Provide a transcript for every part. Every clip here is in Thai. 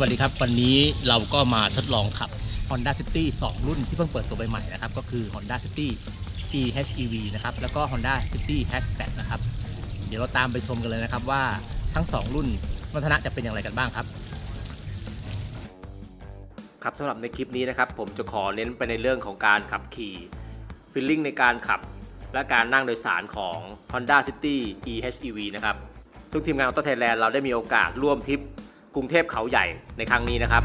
วัสดีครับ วันนี้เราก็มาทดลองขับ Honda City 2 รุ่นที่เพิ่งเปิดตัวใหม่ๆนะครับ ก็คือ Honda City eHEV นะครับ แล้วก็ Honda City Hatchback นะครับ เดี๋ยวเราตามไปชมกันเลยนะครับว่าทั้ง 2 รุ่นสมรรถนะจะเป็นอย่างไรกันบ้างครับ ครับสำหรับในคลิปนี้นะครับ ผมจะขอเน้นไปในเรื่องของการขับขี่ฟีลลิ่งในการขับ และการนั่งโดยสารของ Honda City eHEV นะครับ ซึ่งทีมงานของต้นไทยแลนด์เราได้มีโอกาสร่วมทริป กรุงเทพเขาใหญ่ในครั้งนี้นะครับ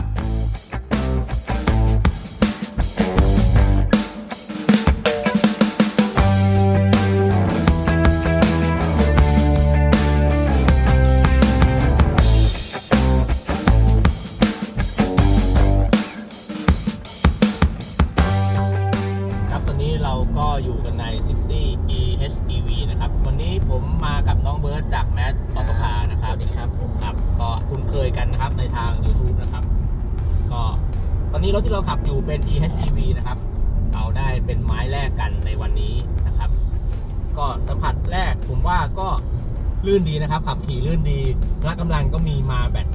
ลื่นดีนะครับ ขับขี่ลื่นดีพละกำลังก็มีมาแบบ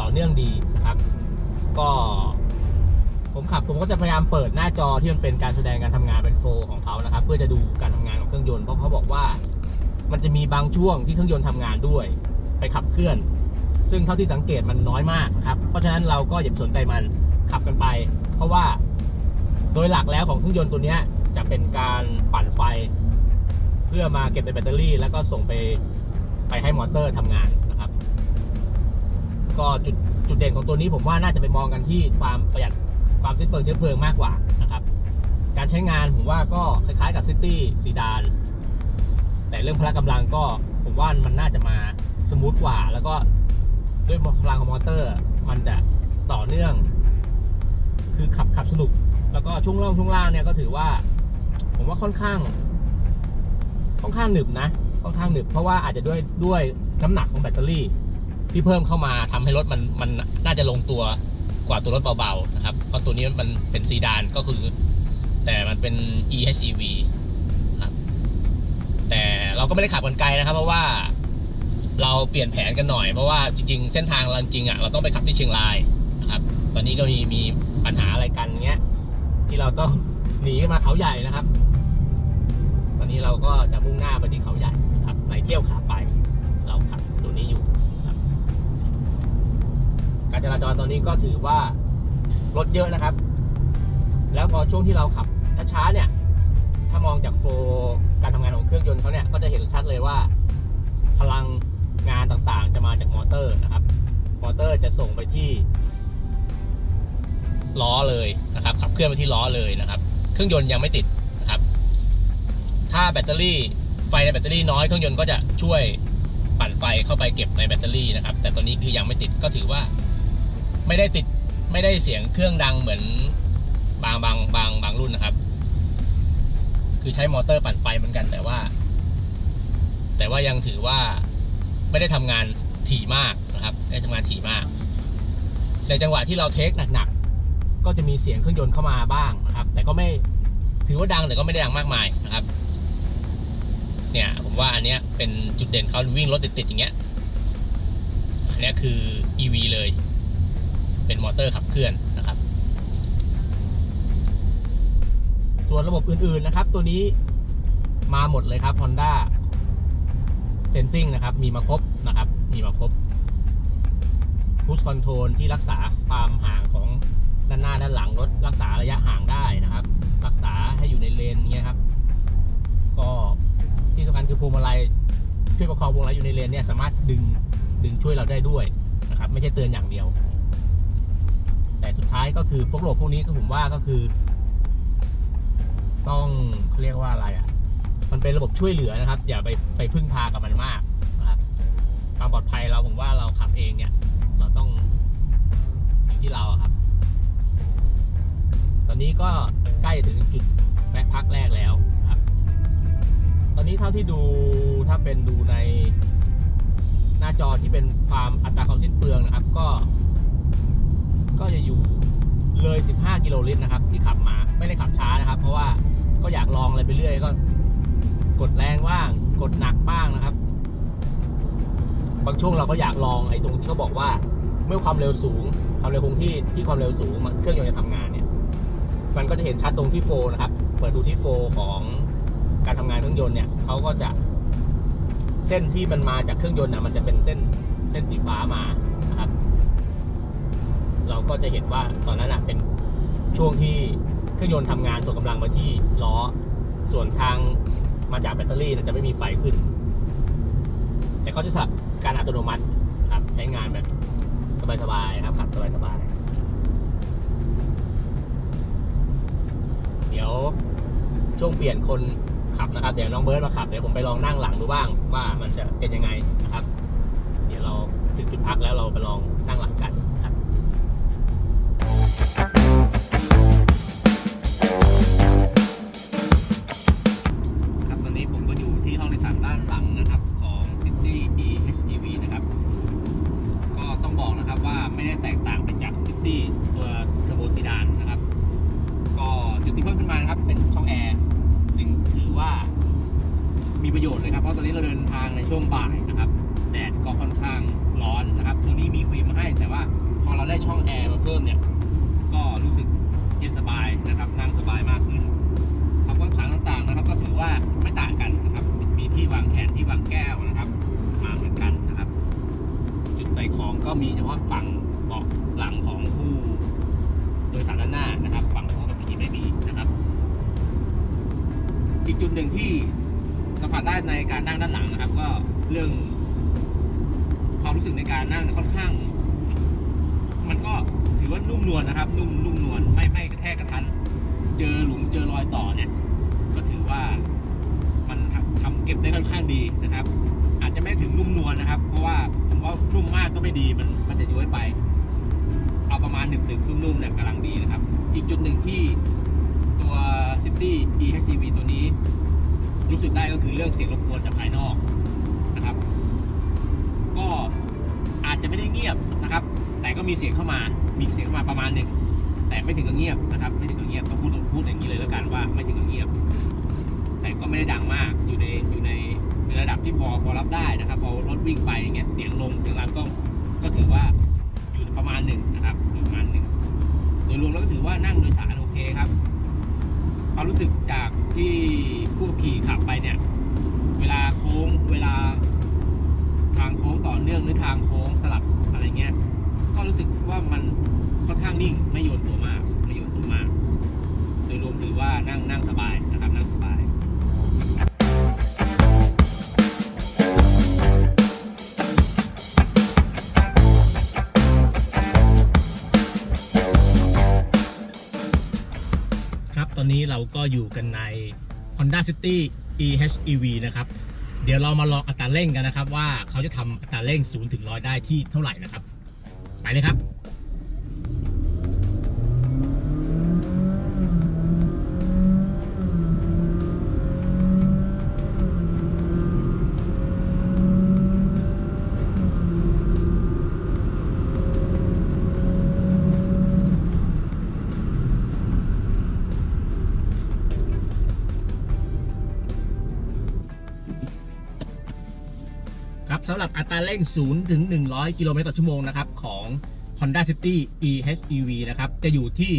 ต่อเนื่องดีนะครับ ก็ ผมขับผมก็จะพยายามเปิดหน้าจอที่มันเป็นการแสดงการทำงานเป็นโฟล์ของเขานะครับ เพื่อจะดูการทำงานของเครื่องยนต์เพราะเขาบอกว่า มันจะมีบางช่วงที่เครื่องยนต์ทำงานด้วย ไปขับเคลื่อน ซึ่งเท่าที่สังเกตมันน้อยมากนะครับเพราะฉะนั้นเราก็อย่าสนใจมันขับกันไป เพราะว่าโดยหลักแล้วของเครื่องยนต์ตัวนี้จะเป็นการปั่นไฟ เพื่อมาเก็บในแบตเตอรี่ แล้วก็ส่งไป ไปให้มอเตอร์ทำงานนะครับ ก็จุดจุดเด่นของตัวนี้ผมว่าน่าจะไปมองกันที่ความประหยัดความสิ้นเปลืองเชื้อเพลิงมากกว่านะครับ การใช้งานผมว่าก็คล้ายๆกับซิตี้ซีดานแต่เรื่องพละกำลังก็ผมว่ามันน่าจะมาสมูทกว่า แล้วก็ด้วยพลังของมอเตอร์ มันจะต่อเนื่อง คือขับขับสนุก แล้วก็ช่วงล่างช่วงล่างเนี่ยก็ถือว่า ผมว่าค่อนข้าง ค่อนข้างหนึบนะ ค่อนข้างหนึบเพราะว่าอาจจะด้วยด้วยน้ำหนักของแบตเตอรี่ ที่เพิ่มเข้ามาทำให้รถมันมันน่าจะลงตัวกว่าตัวรถเบาๆนะครับเพราะตัวนี้มันเป็นซีดานก็คือ แต่มันเป็น eHEV ครับแต่เราก็ไม่ได้ขับกันไกลนะครับ เพราะว่าเราเปลี่ยนแผนกันหน่อยเพราะว่าจริงๆ เส้นทางเราจริงอะเราต้องไปขับที่เชียงรายนะครับ ตอนนี้ก็มีมีปัญหาอะไรกันเงี้ย ที่เราต้องหนีมาเขาใหญ่นะครับ ตอนนี้เราก็จะมุ่งหน้าไปที่เขาใหญ่ เที่ยวขาไป เราขับตัวนี้อยู่ครับ การจราจรตอนนี้ก็ถือว่ารถเยอะนะครับ แล้วพอช่วงที่เราขับช้าๆเนี่ย ถ้ามองจากโฟล์การทำงานของเครื่องยนต์เขาเนี่ย ก็จะเห็นชัดเลยว่า พลังงานต่างๆ จะมาจากมอเตอร์นะครับ มอเตอร์จะส่งไปที่ล้อเลยนะครับ ขับเคลื่อนไปที่ล้อเลยนะครับ เครื่องยนต์ยังไม่ติดนะครับ ถ้าแบตเตอรี่ ไฟในแบตเตอรี่น้อยเครื่องยนต์ก็จะช่วยปั่นไฟเข้าไปเก็บในแบตเตอรี่นะครับ แต่ตัวนี้คือยังไม่ติดก็ถือว่า ไม่ได้ติดไม่ได้เสียงเครื่องดังเหมือนบางบางบางบางรุ่นนะครับ คือใช้มอเตอร์ปั่นไฟเหมือนกันแต่ว่า แต่ว่ายังถือว่าไม่ได้ทำงานถี่มากนะครับไม่ได้ทำงานถี่มาก ในจังหวะที่เราเทคหนักๆก็จะมีเสียงเครื่องยนต์เข้ามาบ้างนะครับ แต่ก็ไม่ถือว่าดังแต่ก็ไม่ได้ดังมากมายนะครับ เนี่ยผมว่าอันเนี้ยเป็นจุดเด่นเขาวิ่งรถติดๆอย่างเงี้ยอันเนี้ยคือ EV เลย เป็นมอเตอร์ขับเคลื่อนนะครับ ส่วนระบบอื่นๆนะครับ ตัวนี้มาหมดเลยครับ Honda Sensing นะครับ มีมาครบนะครับ มีมาครบ Push Control ที่รักษาความห่างของด้านหน้าด้านหลังรถรักษาระยะห่างได้นะครับ รักษาให้อยู่ในเลนเงี้ยครับ ก็ ที่สำคัญคือพวงมาลัยช่วยประคองพวงมาลัยอยู่ในเลนเนี่ยสามารถดึงดึงช่วยเราได้ด้วยนะครับไม่ใช่เตือนอย่างเดียว แต่สุดท้ายก็คือพวกระบบพวกนี้ก็ผมว่าก็คือ ต้องเรียกว่าอะไรอะ มันเป็นระบบช่วยเหลือนะครับ อย่าไปไปพึ่งพากับมันมากนะครับความปลอดภัยเราผมว่าเราขับเองเนี่ยเราต้องอยู่ที่เราครับ ตอนนี้ก็ใกล้ถึงจุดแวะพักแรกแล้ว ตอนนี้เท่าที่ดูถ้าเป็นดูในหน้าจอที่เป็นความอัตราความสิ้นเปลืองนะครับ ก็ ก็จะอยู่เลย 15 กิโลลิตรนะครับ ที่ขับมาไม่ได้ขับช้านะครับ เพราะว่าก็อยากลองอะไรไปเรื่อยก็ กดแรงบ้าง กดหนักบ้างนะครับ บางช่วงเราก็อยากลองไอ้ตรงที่เขาบอกว่า เมื่อความเร็วสูงความเร็วคงที่ที่ความเร็วสูงมันเครื่องยนต์จะทำงานเนี่ย มันก็จะเห็นชัดตรงที่โฟนะครับ เปิดดูที่โฟของ การทำงานเครื่องยนต์เนี่ยเขาก็จะเส้นที่มันมาจากเครื่องยนต์นะมันจะเป็นเส้นเส้นสีฟ้ามานะครับ เราก็จะเห็นว่าตอนนั้นนะเป็นช่วงที่เครื่องยนต์ทำงานส่งกำลังมาที่ล้อ ส่วนทางมาจากแบตเตอรี่นะจะไม่มีไฟขึ้น แต่เขาจะสลับการอัตโนมัติครับใช้งานแบบสบายๆนะครับขับสบายๆเดี๋ยวช่วงเปลี่ยนคน ขับนะครับเดี๋ยวน้องเบิร์ดมาขับเดี๋ยวผมไปลองนั่งหลังดูบ้างว่ามันจะเป็นยังไงนะครับ เดี๋ยวเราถึงจุดพักแล้วเราไปลองนั่งหลังกันครับครับตอนนี้ผมก็อยู่ที่ห้องโดยสารด้านหลังนะครับของ City EHEV นะครับก็ต้องบอกนะครับว่าไม่ได้แตกต่างไปจาก City ตัวเทอร์โบซีดานนะครับ ก็จุดที่เพิ่มขึ้นมานะครับเป็นช่องแอร์ึงถือว่ามีประโยชน์เลยครับ เพราะตอนนี้เราเดินทางในช่วงบ่ายนะครับ แดดก็ค่อนข้างร้อนนะครับ ตัวนี้มีฟิล์มมาให้ แต่ว่าพอเราได้ช่องแอร์มาเพิ่มเนี่ย ก็รู้สึกเย็นสบายนะครับ นั่งสบายมากขึ้นความกว้างขวางต่างๆนะครับ ก็ถือว่าไม่ต่างกันนะครับ มีที่วางแขนที่วางแก้วนะครับ มาเหมือนกันนะครับ จุดใส่ของก็มีเฉพาะฝั่งเบาะ หนึ่งที่สัมผัสได้ในการนั่งด้านหลังนะครับ ก็เรื่องความรู้สึกในการนั่งค่อนข้าง มันก็ถือว่านุ่มนวลนะครับ นุ่มนุ่มนวลไม่ไม่กระแทกกระทัน เจอหลุมเจอรอยต่อเนี่ย ก็ถือว่ามันทำทำเก็บได้ค่อนข้างดีนะครับ อาจจะไม่ถึงนุ่มนวลนะครับ เพราะว่าผมว่านุ่มมากก็ไม่ดีมันมันจะย้วยไป เอาประมาณหนึบหนึบนุ่มๆเนี่ยกำลังดีนะครับ อีกจุดหนึ่งที่ตัว City EHEV ตัวนี้ รู้สึกได้ก็คือเรื่องเสียงรบกวนจากภายนอกนะครับ ก็อาจจะไม่ได้เงียบนะครับ แต่ก็มีเสียงเข้ามา มีเสียงเข้ามาประมาณหนึ่งแต่ไม่ถึงกับเงียบนะครับ ไม่ถึงกับเงียบต้องพูดพูดอย่างนี้เลยแล้วกันว่าไม่ถึงกับเงียบ แต่ก็ไม่ได้ดังมากอยู่ในอยู่ในในระดับที่พอพอรับได้นะครับพอรถวิ่งไปอย่างเงี้ยเสียงลงเสียงรับก็ก็ถือว่าอยู่ประมาณหนึ่งนะครับอยู่ประมาณหนึ่งโดยรวมแล้วก็ถือว่านั่งโดยสารโอเคครับ ความรู้สึกจากที่ผู้ขี่ขับไปเนี่ย เวลาโค้งเวลาทางโค้งต่อเนื่องหรือทางโค้งสลับอะไรเงี้ย ก็รู้สึกว่ามันค่อนข้างนิ่งไม่โยนตัวมากไม่โยนตัวมาก โดยรวมถือว่านั่งนั่งสบายนะครับนั่งสบาย เราก็อยู่กันใน Honda City EHEV นะครับ เดี๋ยวเรามาลองอัตราเร่งกันนะครับ ว่าเขาจะทำอัตราเร่ง0ถึง100 ได้ที่เท่าไหร่นะครับ ไปเลยครับ สำหรับอัตราเร่ง 0 ถึง 100 กิโลเมตรต่อชั่วโมงนะครับ ของ Honda City EHEV นะครับ จะอยู่ที่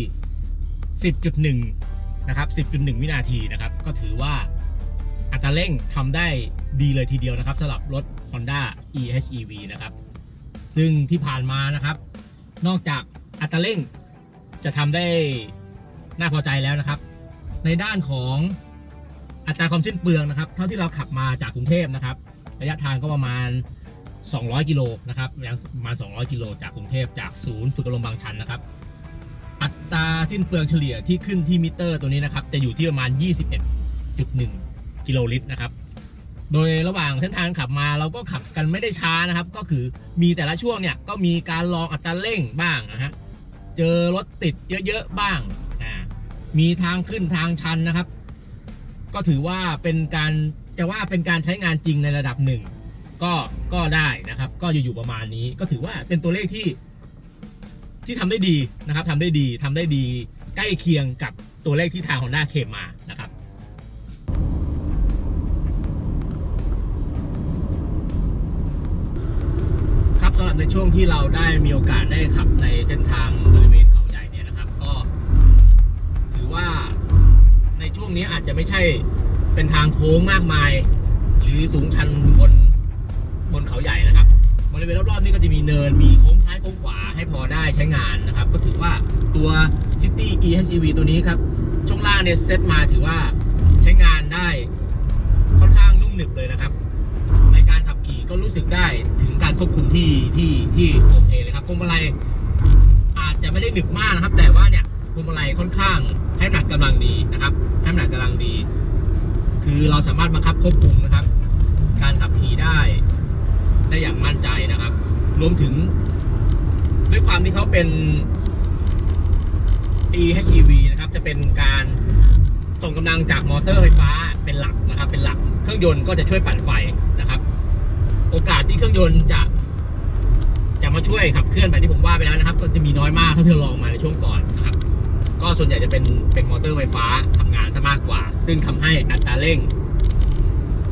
10.1 นะครับ 10.1 วินาทีนะครับ ก็ถือว่าอัตราเร่งทำได้ดีเลยทีเดียวนะครับสำหรับรถ Honda EHEV นะครับ ซึ่งที่ผ่านมานะครับ นอกจากอัตราเร่งจะทำได้น่าพอใจแล้วนะครับ ในด้านของอัตราความสิ้นเปลืองนะครับ เท่าที่เราขับมาจากกรุงเทพนะครับ ระยะทางก็ประมาณ 200 กิโลนะครับประมาณ 200 กิโลจากกรุงเทพจากศูนย์ฝึกอบรมบางชันนะครับ อัตราสิ้นเปลืองเฉลี่ยที่ขึ้นที่มิเตอร์ตัวนี้นะครับ จะอยู่ที่ประมาณ 21.1 กิโลลิตรนะครับ โดยระหว่างเส้นทางขับมาเราก็ขับกันไม่ได้ช้านะครับ ก็คือมีแต่ละช่วงเนี่ยก็มีการลองอัตราเร่งบ้างนะฮะ เจอรถติดเยอะๆบ้าง มีทางขึ้นทางชันนะครับ ก็ถือว่าเป็นการ จะว่าเป็นการใช้งานจริงในระดับหนึ่งก็ก็ได้นะครับ ก็อยู่ๆประมาณนี้ก็ถือว่าเป็นตัวเลขที่ ที่ทำได้ดีนะครับทำได้ดีทำได้ดีใกล้เคียงกับตัวเลขที่ทาง Honda เคมมานะครับครับสำหรับรับในช่วงที่เราได้มีโอกาสได้ขับในเส้นทางบริเวณเขาใหญ่เนี่ยนะครับ ก็ ถือว่าในช่วงนี้อาจจะไม่ใช่ เป็นทางโค้งมากมาย หรือสูงชันบนบนเขาใหญ่นะครับบริเวณรอบๆนี้ก็จะมีเนินมีโค้งซ้ายโค้งขวาให้พอได้ใช้งานนะครับ ก็ถือว่าตัว City EHEV ตัวนี้ครับ ช่วงล่างเนี่ยเซตมาถือว่าใช้งานได้ค่อนข้างนุ่มหนึบเลยนะครับ ในการขับขี่ก็รู้สึกได้ถึงการควบคุมที่ที่ที่โอเคเลยครับพวงมาลัยอาจจะไม่ได้หนึบมากนะครับ แต่ว่าเนี่ยพวงมาลัยค่อนข้างให้หนักกำลังดีนะครับให้หนักกำลังดี คือเราสามารถบังคับควบคุมนะครับ การขับขี่ได้ ได้อย่างมั่นใจนะครับ รวมถึง ด้วยความที่เขาเป็น EHEV นะครับ จะเป็นการส่งกำลังจากมอเตอร์ไฟฟ้าเป็นหลักนะครับ เป็นหลักเครื่องยนต์ก็จะช่วยปั่นไฟนะครับ โอกาสที่เครื่องยนต์จะจะมาช่วยขับเคลื่อนแบบที่ผมว่าไปแล้วนะครับ ก็จะมีน้อยมากเท่าที่เราลองมาในช่วงก่อนนะครับ ก็ส่วนใหญ่จะเป็นเป็นมอเตอร์ไฟฟ้าทำงานซะมากกว่า ซึ่งทำให้อัตราเร่ง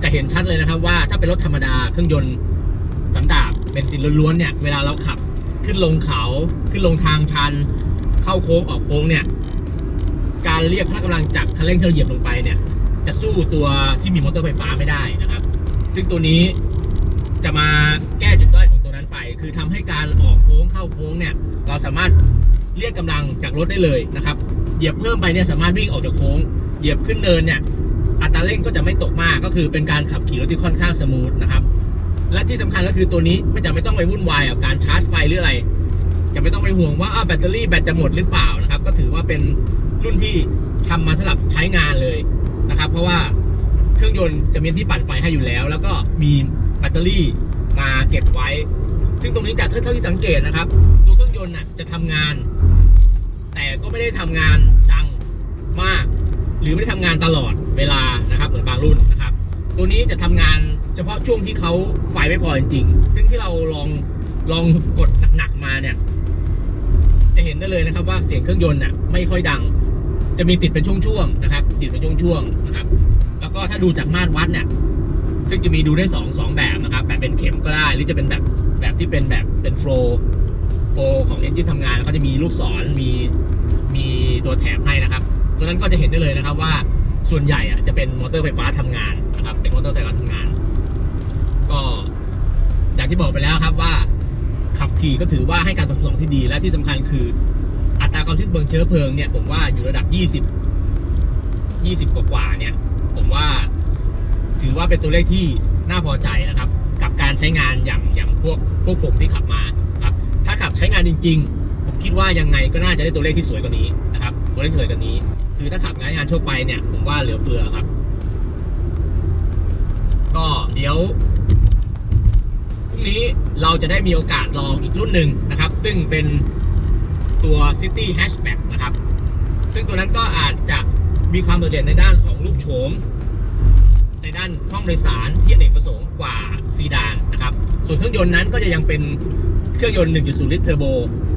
จะเห็นชัดเลยนะครับว่าถ้าเป็นรถธรรมดาเครื่องยนต์สันดาปเบนซินล้วนๆเนี่ยเวลาเราขับขึ้นลงเขาขึ้นลงทางชัน เข้าโค้งออกโค้งเนี่ยการเรียกพละกำลังจากคันเร่งที่เราเหยียบลงไปเนี่ย จะสู้ตัวที่มีมอเตอร์ไฟฟ้าไม่ได้นะครับ ซึ่งตัวนี้จะมาแก้จุดด้อยของตัวนั้นไป คือทำให้การออกโค้งเข้าโค้งเนี่ย เราสามารถ เรียกกำลังจากรถได้เลยนะครับ เหยียบเพิ่มไปเนี่ยสามารถวิ่งออกจากโค้ง เหยียบขึ้นเนินเนี่ยอัตราเร่งก็จะไม่ตกมากก็คือเป็นการขับขี่รถที่ค่อนข้างสมูทนะครับ และที่สำคัญก็คือตัวนี้ไม่จำไม่ต้องไปวุ่นวายกับการชาร์จไฟหรืออะไร จะไม่ต้องไปห่วงว่าแบตเตอรี่แบตจะหมดหรือเปล่านะครับ ก็ถือว่าเป็นรุ่นที่ทำมาสำหรับใช้งานเลยนะครับ เพราะว่าเครื่องยนต์จะมีที่ปั่นไฟให้อยู่แล้ว แล้วก็มีแบตเตอรี่มาเก็บไว้ ซึ่งตรงนี้จากเท่าที่สังเกตนะครับ ตัวเครื่องยนต์น่ะจะทำงาน แต่ก็ไม่ได้ทำงานดังมาก หรือไม่ได้ทำงานตลอดเวลานะครับเหมือนบางรุ่นนะครับ ตัวนี้จะทำงานเฉพาะช่วงที่เขาไฟไม่พอจริงๆซึ่งที่เราลองลองกดหนักๆมาเนี่ย จะเห็นได้เลยนะครับว่าเสียงเครื่องยนต์น่ะไม่ค่อยดัง จะมีติดเป็นช่วงๆนะครับ ติดเป็นช่วงๆนะครับ แล้วก็ถ้าดูจากมาตรวัดเนี่ยซึ่งจะมีดูได้สองสองแบบนะครับแบบเป็นเข็มก็ได้ หรือจะเป็นแบบ แบบที่เป็นแบบเป็นโฟล์โฟล์ของเอนจินทำงานเขาจะมีลูกศรมีมีตัวแถมให้นะครับตัวนั้นก็จะเห็นได้เลยนะครับว่าส่วนใหญ่อะจะเป็นมอเตอร์ไฟฟ้าทำงานนะครับ เป็นมอเตอร์ไฟฟ้าทำงาน ก็อย่างที่บอกไปแล้วครับว่าขับขี่ก็ถือว่าให้การตอบสนองที่ดีและที่สำคัญคืออัตราความสิ้นเปลืองเชื้อเพลิงเนี่ยผมว่าอยู่ระดับ 20 20 กว่าๆเนี่ย ผมว่า ถือว่าเป็นตัวเลขที่น่าพอใจนะครับ กับการใช้งานอย่างอย่างพวกพวกผมที่ขับมาครับถ้าขับใช้งานจริง ๆ ผมคิดว่ายังไงก็น่าจะได้ตัวเลขที่สวยกว่านี้นะครับตัวเลขสวยกว่านี้ คือถ้าขับงานงานทั่วไปเนี่ยผมว่าเหลือเฟือครับ ก็เดี๋ยวพรุ่งนี้เราจะได้มีโอกาสลองอีกรุ่นหนึ่งนะครับ ซึ่งเป็นตัว City Hatchback นะครับ ซึ่งตัวนั้นก็อาจจะมีความโดดเด่นในด้านของรูปโฉม ในด้านห้องโดยสารที่อเนกประสงค์กว่าซีดานนะครับ ส่วนเครื่องยนต์นั้นก็จะยังเป็นเครื่องยนต์ 1.0 ลิตรเทอร์โบ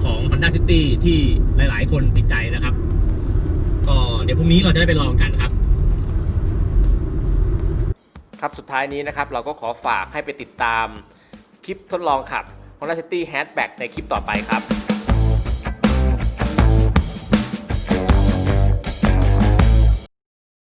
ของ Honda City ที่หลาย ๆ คนติดใจนะครับ ก็เดี๋ยวพรุ่งนี้เราจะได้ไปลองกันครับ ครับสุดท้ายนี้นะครับ เราก็ขอฝากให้ไปติดตามคลิปทดลองขับ Honda City Hatchback ในคลิปต่อไปครับ